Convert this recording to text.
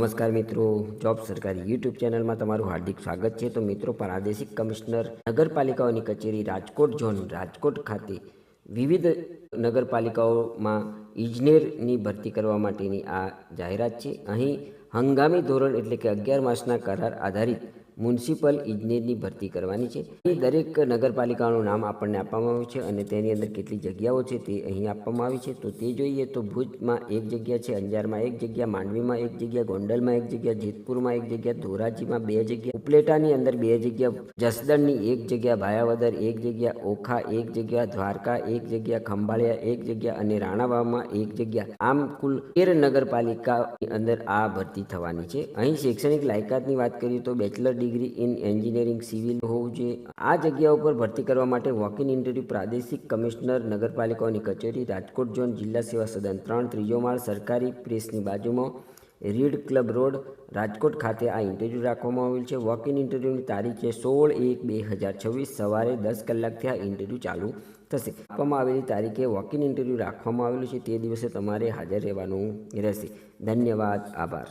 નમસ્કાર મિત્રો, જોબ સરકારી યુટ્યુબ ચેનલમાં તમારું હાર્દિક સ્વાગત છે. તો મિત્રો, પ્રાદેશિક કમિશનર નગરપાલિકાઓની કચેરી રાજકોટ ઝોન રાજકોટ ખાતે વિવિધ નગરપાલિકાઓમાં ઇજનેરની ભરતી કરવા માટેની આ જાહેરાત છે. અહીં હંગામી ધોરણ એટલે કે અગિયાર માસના કરાર આધારિત મ્યુનિસિપલ ઇજનેરની ભરતી કરવાની છે. એ દરેક નગરપાલિકાનું નામ આપણને આપવામાં આવ્યું છે અને તેની અંદર કેટલી જગ્યાઓ છે તે અહીં આપવામાં આવી છે. તો તે જોઈએ તો ભુજમાં એક જગ્યા છે, અંજારમાં એક જગ્યા, માંડવીમાં એક જગ્યા, ગોંડલમાં એક જગ્યા, જેતપુરમાં એક જગ્યા, ધોરાજીમાં બે જગ્યા, ઉપલેટાની અંદર બે જગ્યા, જસદણની એક જગ્યા, ભાયાવદર એક જગ્યા, ઓખા એક જગ્યા, દ્વારકા એક જગ્યા, ખંભાળિયા એક જગ્યા અને રાણાવામાં એક જગ્યા. આમ કુલ તેર નગરપાલિકાની અંદર આ ભરતી થવાની છે. અહીં શૈક્ષણિક લાયકાતની વાત કરીએ તો bachelor degree in engineering civil હોવું જોઈએ. આ જગ્યા ઉપર ભરતી કરવા માટે વોક ઇન ઇન્ટરવ્યૂ પ્રાદેશિક કમિશનર, નગરપાલિકાઓની કચેરી, રાજકોટ ઝોન જિલ્લા સેવા સદન ત્રણ ત્રીજો માળ સરકારી પ્રેસની બાજુમાં રીડ ક્લબ રોડ, રાજકોટ ખાતે આ ઇન્ટરવ્યૂ રાખવામાં આવેલ છે. વોક ઇન ઇન્ટરવ્યૂની તારીખ છે સોળ એક બે હજાર છવ્વીસ સવારે દસ કલાકથી આ ઇન્ટરવ્યૂ ચાલુ થશે. આપવામાં આવેલી તારીખે વોક ઇન ઇન્ટરવ્યૂ રાખવામાં આવેલું છે. તે દિવસે તમારે હાજર રહેવાનું રહેશે. ધન્યવાદ. આભાર.